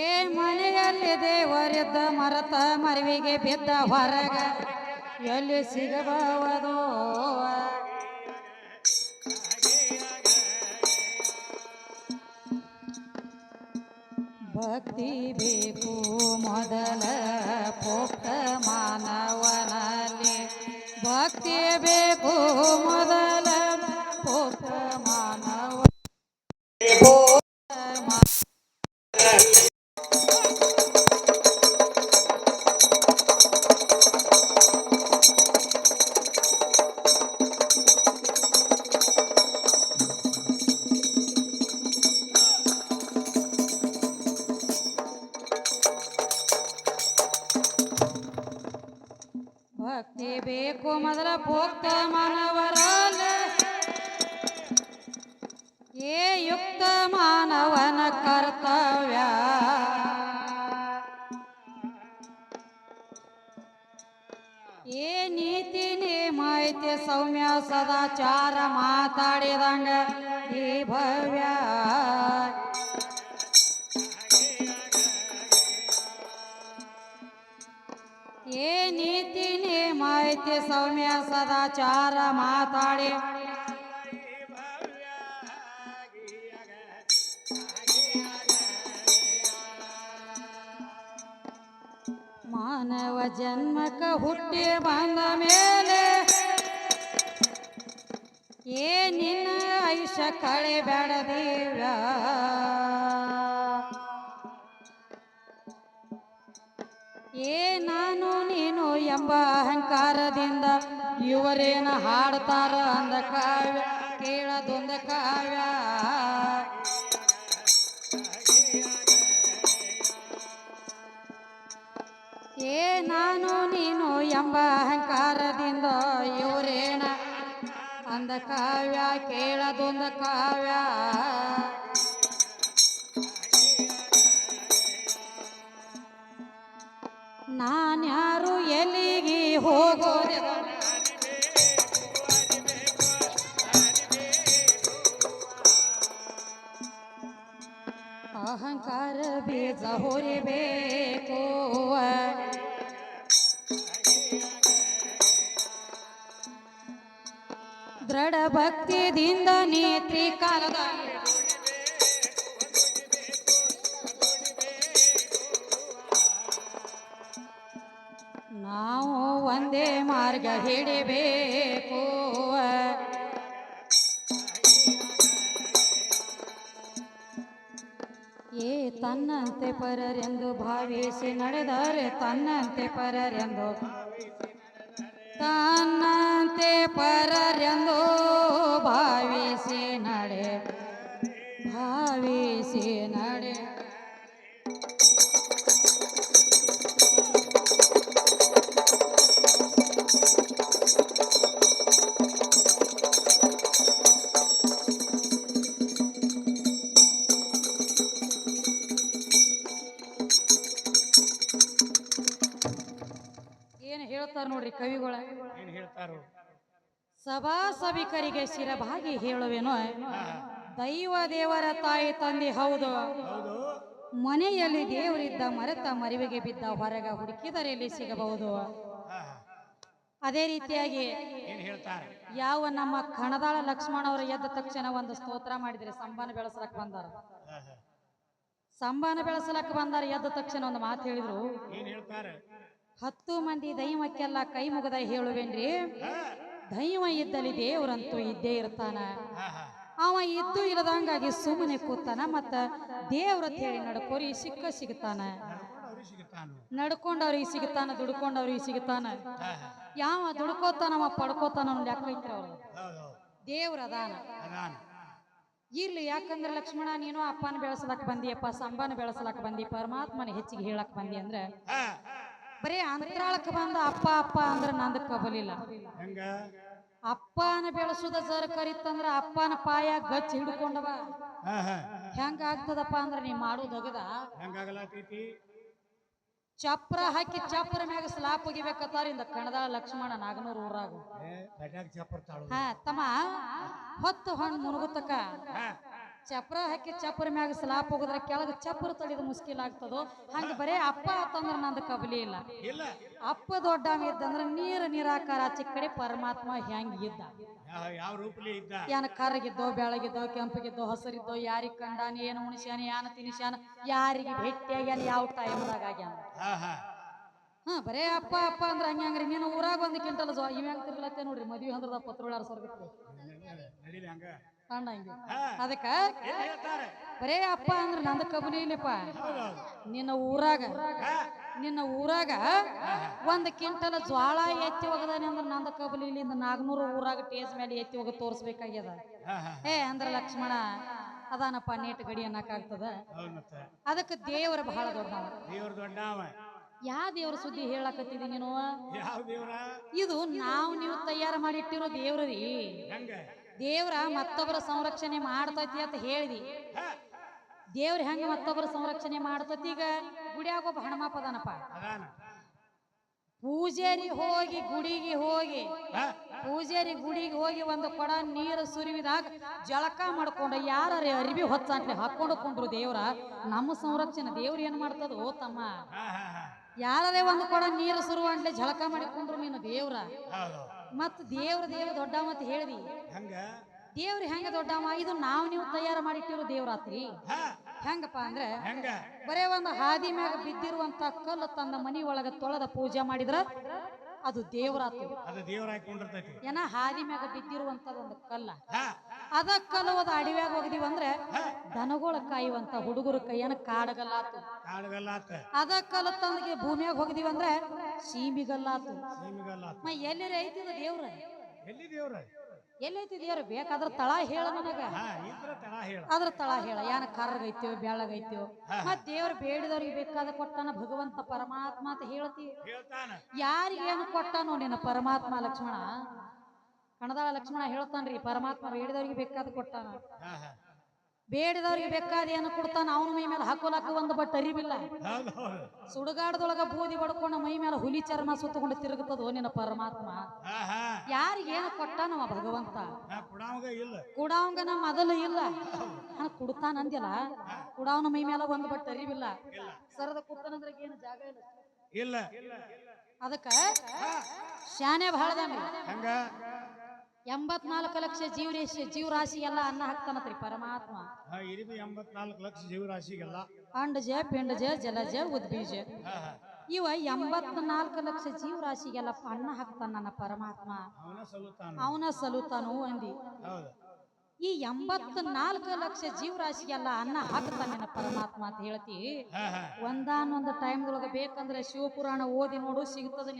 ಏ ಮನೆಯಲ್ಲಿ ದೇವರಿದ್ದ ಮರತ ಮರವಿಗೆ ಬಿದ್ದ ಹೊರಗ ಎಲ್ಲಿ ಸಿಗಬಹುದು? ಭಕ್ತಿ ಬೇಕು ಮೊದಲ ಪೋಕ್ತ ಮಾನವನಲ್ಲಿ ಭಕ್ತಿ ಬೇಕು ಮೊದಲ. ಮೊದಲ ಭೋಕ್ತ ಮಾನವರಲ್ಲ ಏ ಯುಕ್ತ ಮಾನವನ ಕರ್ತವ್ಯ? ಏ ನೀತಿ ನೇಮಾಯ್ತಿ ಸೌಮ್ಯ ಸದಾಚಾರ ಮಾತಾಡಿದಂಗ ಈ ಭವ್ಯ ನೇಮಾಯ್ತಿ ಸೌಮ್ಯ ಸದಾಚಾರ ಮಾತಾಡಿ. ಮಾನವ ಜನ್ಮಕ ಹುಟ್ಟಿ ಬಂದ ಮೇಲೆ ಏನಿನ ಐಷ ಕಳೆ ಬೇಡದೇವ್ಯ ಏ ನಾನು ನೀನು ಎಂಬ ಅಹಂಕಾರದಿಂದ ಇವರೇನ ಹಾಡ್ತಾರ ಅಂದ ಕಾವ್ಯ, ಕೇಳದೊಂದ ಕಾವ್ಯ. ಏ ನಾನು ನೀನು ಎಂಬ ಅಹಂಕಾರದಿಂದ ಇವರೇನ ಅಂದ ಕಾವ್ಯ, ಕೇಳದೊಂದ ಕಾವ್ಯ. ಅಹಂಕಾರ ಬೀಜ ಹೊರಿಬೇಕು ದೃಢ ಭಕ್ತಿದಿಂದ ನೇತ್ರಿ ಕಾಲದ ನಾವು ಒಂದೇ ಮಾರ್ಗ ಹಿಡಿಬೇಕು. ಏ ತನ್ನಂತೆ ಪರರೆಂದು ಭಾವಿಸಿ ನಡೆದರೆ ತನ್ನಂತೆ ಪರರೆಂದು. ತನ್ನಂತೆ ಪರರೆಂದು ಭಾವಿಸಿ ನಡೆ ಭಾವಿಸಿ ನಡೆ ಹೇಳ್ತಾರ ನೋಡ್ರಿ ಕವಿಗಳ. ಏನ್ ಹೇಳ್ತಾರು ಸಭಾ ಸಭಿಕರಿಗೆ ಶಿರಭಾಗಿ ಹೇಳುವೆನು. ದೈವ ದೇವರ ತಾಯಿ ತಂದೆ ಹೌದು. ಮನೆಯಲ್ಲಿ ದೇವರಿದ್ದ ಮರೆತ ಮರಿವಿಗೆ ಬಿದ್ದ ಹೊರಗ ಹುಡುಕಿದರೆ ಇಲ್ಲಿ ಸಿಗಬಹುದು. ಅದೇ ರೀತಿಯಾಗಿ ಯಾವ ನಮ್ಮ ಕಣದಾಳ ಲಕ್ಷ್ಮಣ ಅವರು ಎದ್ದ ತಕ್ಷಣ ಒಂದು ಸ್ತೋತ್ರ ಮಾಡಿದ್ರೆ ಸಂಬಾನ ಬೆಳೆಸಲಕ್ ಬಂದಾರ. ಸಂಬಾನ ಬೆಳೆಸಲಕ್ ಬಂದಾರ ಎದ್ದ ತಕ್ಷಣ ಒಂದು ಮಾತು ಹೇಳಿದ್ರು. ಹತ್ತು ಮಂದಿ ದೈವಕ್ಕೆಲ್ಲ ಕೈ ಮುಗದ ಹೇಳುವೇನ್ರಿ ದೈವ ಇದ್ದಲ್ಲಿ ದೇವರಂತೂ ಇದ್ದೇ ಇರ್ತಾನ. ಅವ ಇದ್ದು ಇಲ್ಲದಂಗಾಗಿ ಸುಮ್ಮನೆ ಕೂತಾನ ಮತ್ತ ದೇವ್ರ ಹೇಳಿ ನಡ್ಕೋರಿ, ಸಿಕ್ಕ ಸಿಗ್ತಾನ ನಡ್ಕೊಂಡವ್ರಿಗೆ ಸಿಗ್ತಾನ, ದುಡ್ಕೊಂಡವ್ರಿಗೆ ಸಿಗ್ತಾನ. ಯಾವ ದುಡ್ಕೋತಾನ ಅವ ಪಡ್ಕೋತಾನ ಲೆಕ್ಕ ದೇವ್ರ ಅದಾನ ಇರ್ಲಿ, ಯಾಕಂದ್ರೆ ಲಕ್ಷ್ಮಣ, ನೀನು ಅಪ್ಪನ ಬೆಳೆಸಲಕ್ ಬಂದಿಯಪ್ಪ ಸಂಬನ ಬೆಳೆಸಲಕ್ ಬಂದಿ, ಪರಮಾತ್ಮನ ಹೆಚ್ಚಿಗೆ ಹೇಳಕ್ ಬಂದಿ ಅಂದ್ರೆ ಬರೀ ಅಂತರಾಳಕ್ಕೆ ಬಂದ ಅಪ್ಪ ಅಪ್ಪ ಅಂದ್ರೆ ನಂದ ಕಬಲಿಲ್ಲ. ಹೆಂಗ? ಅಪ್ಪನ ಬೆಳೆಸುದ ಜರ ಕರಿತಂದ್ರ ಅಪ್ಪನ ಪಾಯ ಗಚ್ಚ ಹಿಡ್ಕೊಂಡವ. ಹೆಂಗ ಆಗ್ತದಪ್ಪ ಅಂದ್ರೆ ನೀ ಮಾಡೋದಗದ ಹೆಂಗಾಗಲಾತೈತಿ ಚಪ್ರ ಹಾಕಿ ಚಪ್ರ ಮ್ಯಾಗ ಸ್ಲಾಪ್ ಒಗಿಬೇಕತ್ತಾರ ಇಂದ ಕಣದಾಳ ಲಕ್ಷ್ಮಣ ನಾಗನೂರ್ ಊರಾಗ. ಹಾ ತಮ್ಮ ಹೊತ್ತು ಹಣ್ಣು ಮುನುಗುತ್ತಕ ಚಪ್ರ ಹಾಕಿ ಚಪ್ರ ಮ್ಯಾಗ ಸ್ಲಾಪ್ ಹೋಗಿದ್ರೆ ಕೆಳಗ ಚಪ್ರ ತಡಿದ ಮುಸ್ಕಿಲ್ ಆಗ್ತದೋ? ಹಂಗ ಬರೇ ಅಪ್ಪ ಆತಂದ್ರ ನಂದು ಕಬಲಿ ಇಲ್ಲ. ಅಪ್ಪ ದೊಡ್ಡ ಇದ್ದಂದ್ರ ನೀರ ನಿರಾಕಾರ ಚಿಕ್ಕಡೆ ಕಡೆ ಪರಮಾತ್ಮ ಹೆಂಗ ಇದ್ದ? ಯಾವ- ರೂಪಲಿ ಇದ್ದ? ಏನ ಕರ್ಗಿದ್ದೋ ಬೆಳಗಿದ್ದೋ ಕೆಂಪಗಿದ್ದೋ ಹಸರಿದ್ದೋ ಯಾರಿಗೆ ಕಂಡಾನ ಏನು ಉಣಿಸ್ಯಾನ ಯಾನ ತಿನಿಸ್ಯಾನ ಯಾರಿಗೆ ಭೇಟಿಯಾಗ್ಯಾನ ಯಾವ ಟೈಮ್ದಾಗ ಆಗ್ಯಾನ? ಹಾ ಬರೇ ಅಪ್ಪ ಅಪ್ಪ ಅಂದ್ರ ಹಂಗ ಹಂಗ್ರಿ. ನೀನು ಊರಾಗ ಒಂದ್ ಕ್ವಿಂಟಲ್ ಇವ್ಯಾಂಗ ಇವ್ ಹೆಂಗ್ ತಿರ್ಲತ್ತೆ ನೋಡ್ರಿ ಮದ್ವಿ ಹಂದ್ರದ ಪತ್ರೋಳಾರ ಸ್ವರ್ಗಕ್ಕೆ. ಹಾ. ಅದಕ್ಕ ಬರೇ ಅಪ್ಪ ಅಂದ್ರೆ ನಂದ ಕಬಲಿ ಇಲ್ಲಪ್ಪ. ನಿನ್ನ ಊರಾಗ ನಿನ್ನ ಊರಾಗ ಒಂದ್ ಕ್ವಿಂಟಲ್ ಜ್ವಾಳ ಎತ್ತಿ ಹೋಗದಾನೆ ಅಂದ್ರೆ ನಂದ ಕಬಲಿ ಇಲ್ಲಿಂದ ನಾಗ್ನೂರು ಊರಾಗ ಟೇಸ್ ಮೇಲೆ ಎತ್ತಿ ಹೋಗಿ ತೋರ್ಸ್ಬೇಕಾಗ್ಯದ. ಏ ಅಂದ್ರ ಲಕ್ಷ್ಮಣ ಅದಾನಪ್ಪ ನೇಟ್ ಗಡಿ ಅನ್ನಕ್ಕಾಗ್ತದ. ಅದಕ್ಕೆ ದೇವರ ಬಹಳ ದೊಡ್ಡ ಯಾವ ದೊಡ್ಡವ. ದೇವ್ರ ಸುದ್ದಿ ಹೇಳಕತ್ತಿದಿ ನೀನು? ಇದು ನಾವು ನೀವು ತಯಾರು ಮಾಡಿಟ್ಟಿರೋ ದೇವ್ರಿ ಹೆಂಗ? ದೇವ್ರ ಮತ್ತೊಬ್ಬರ ಸಂರಕ್ಷಣೆ ಮಾಡ್ತೈತಿ ಅಂತ ಹೇಳಿದಿ. ದೇವ್ರ ಹೆಂಗ ಮತ್ತೊಬ್ಬರ ಸಂರಕ್ಷಣೆ ಮಾಡ್ತತಿ ಈಗ? ಗುಡಿಯಾಗ ಒಬ್ಬ ಹಣಮಾಪದನಪ್ಪ ಪೂಜಾರಿ ಹೋಗಿ ಗುಡಿಗೆ ಹೋಗಿ ಪೂಜಾರಿ ಗುಡಿಗೆ ಹೋಗಿ ಒಂದು ಕೊಡ ನೀರು ಸುರಿವಿದಾಗ ಜಳಕ ಮಾಡ್ಕೊಂಡು ಯಾರ ಅರಿವಿ ಹೊತ್ತಂಟ್ಲೆ ಹಾಕೊಂಡು ಕೊಂಡ್ರು ದೇವ್ರ ನಮ್ಮ ಸಂರಕ್ಷಣೆ ದೇವ್ರ ಏನ್ ಮಾಡ್ತದೋ ತಮ್ಮ? ಹಾ ಹಾ ಹಾ. ಯಾರೇ ಒಂದು ಕೊಡ ನೀರು ಸುರುವಂಟ್ಲೆ ಜಳಕ ಮಾಡಿಕೊಂಡ್ರು ನೀನು ದೇವ್ರ? ಮತ್ ದೇವ್ರ ದೇವ್ರ ದೊಡ್ಡ ಮತ್ ಹೇಳ್ದಿ ಹಂಗ? ದೇವ್ರ ಹೆಂಗ ದೊಡ್ಡವ? ಇದು ನಾವು ನೀವು ತಯಾರು ಮಾಡಿಟ್ಟಿರೋ ದೇವ್ರಾತ್ರಿ. ಹೆಂಗಪ್ಪ ಅಂದ್ರೆ ಬರೇ ಒಂದು ಹಾದಿ ಮ್ಯಾಗ ಬಿದ್ದಿರುವಂತ ಕಲ್ಲು ತನ್ನ ಮನಿ ಒಳಗ ತೊಳೆದ ಪೂಜೆ ಮಾಡಿದ್ರ ಅದು ದೇವ್ರಾತ್ರಿ. ಏನ ಹಾದಿ ಮ್ಯಾಗ ಬಿದ್ದಿರುವಂತ ಒಂದು ಕಲ್ಲ ಅದ ಕಲ್ಲು ಅಡಿವ್ಯಾಗೆ ಹೋಗಿದೀವಿ ಅಂದ್ರೆ ದನಗಳ ಕಾಯುವಂತ ಹುಡುಗರ ಕೈಯನ ಕಾಡಗಲ್ಲಾತು. ಕಾಡಗಲ್ಲಾತ. ಅದ ತಂದಿಗೆ ಭೂಮಿಯಾಗ ಹೋಗಿದೀವಿ ಅಂದ್ರೆ ಸೀಮಿಗಲ್ಲಾತು. ಸೀಮಿಗಲ್ಲಾತು. ಮ ಎಲ್ಲಿ ಐತಿದ ದೇವ್ರ? ಎಲ್ಲಿ ದೇವ್ರ? ಎಲ್ಲೈತಿ ದೇವ್ರ? ಬೇಕಾದ್ರ ತಳ ಹೇಳ ನನಗ. ಅದ್ರ ತಳ ಹೇಳ. ಯಾನ ಕರ್ರಗೈತ್ಯೋ ಬೆಳ್ಳಗೈತ್ಯೋ ಮತ್ ದೇವ್ರ ಬೇಡಿದವ್ರಿಗೆ ಬೇಕಾದ ಕೊಟ್ಟಾನ ಭಗವಂತ ಪರಮಾತ್ಮ ಅಂತ ಹೇಳ್ತಿ. ಯಾರಿಗೇನು ಕೊಟ್ಟನೋ ನಿನ್ನ ಪರಮಾತ್ಮ ಲಕ್ಷ್ಮಣ? ಕಣದಾಳ ಲಕ್ಷ್ಮಣ ಹೇಳ್ತಾನ್ರಿ ಪರಮಾತ್ಮ ಬೇಡಿದವ್ರಿಗೆ ಬೇಕಾದ ಕೊಟ್ಟಾನ. ಹಾ ಬೇಡಿದವ್ರಿಗೆ ಬೇಕಾದ ಏನು ಕೊಡ್ತಾನ ಅವನ ಮೈ ಮೇಲೆ ಹಾಕೋಲಾಕ ಒಂದು ಬಟ್ ಅರಿವಿಲ್ಲ. ಸುಡುಗಾಡದೊಳಗ ಬೂದಿ ಬಡ್ಕೊಂಡು ಮೈ ಮೇಲೆ ಹುಲಿ ಚರ್ಮ ಸುತ್ತಕೊಂಡು ತಿರುಗುತ್ತದೋ ನಿನ್ನ ಪರಮಾತ್ಮ. ಯಾರಿಗೇನು ಕೊಟ್ಟಾನವ ಭಗವಂತ? ಕುಡಾವಂಗನ ಮೊದಲು ಇಲ್ಲ. ಕುಡ್ತಾನ ಅಂದ್ಯಲ್ಲ? ಕುಡಾವನ ಮೈ ಮೇಲೆ ಒಂದು ಬಟ್ ಅರಿವಿಲ್ಲ. ಸರದ ಕುಡ್ತಾನಂದ್ರೆ ಏನು? ಜಾಗ ಇಲ್ಲ. ಇಲ್ಲ. ಅದಕ್ಕ ಶಾನೆ ಬಹಳ ಹಂಗ? ಎಂಬತ್ನಾಲ್ಕು ಲಕ್ಷ ಜೀವರಾಶಿ ಜೀವರಾಶಿ ಎಲ್ಲ ಅನ್ನ ಹಾಕ್ತಾನತ್ರಿ ಪರಮಾತ್ಮ. ಹಾ ಎಂಬತ್ನಾಲ್ಕು ಲಕ್ಷ ಜೀವರಾಶಿಗೆಲ್ಲ. ಅಂಡಜ ಪಿಂಡಜ ಜಲಜ ಉದ್ಬೀಜ ಹಾ ಹಾ. ಇವ ಎಂಬತ್ನಾಲ್ಕು ಲಕ್ಷ ಜೀವರಾಶಿಗೆಲ್ಲ ಅನ್ನ ಹಾಕ್ತಾನ ನನ್ನ ಪರಮಾತ್ಮ. ಅವನ ಸಲ್ಲುತ್ತಾನ ಅವನ ಸಲುತಾನು ಅಂದಿ. ಹೌದು. ಈ ಎಂಬತ್ನಾಲ್ಕು ಲಕ್ಷ ಜೀವರಾಶಿಗೆಲ್ಲ ಅನ್ನ ಹಾಕ್ತಾನೆ ನನ್ನ ಪರಮಾತ್ಮ ಅಂತ ಹೇಳ್ತಿ. ಹಾ ಹಾ. ಒಂದಾನೊಂದು ಟೈಮ್ದೊಳಗ ಬೇಕಂದ್ರೆ ಶಿವಪುರಾಣ ಓದಿ ನೋಡು ಸಿಗ್ತದ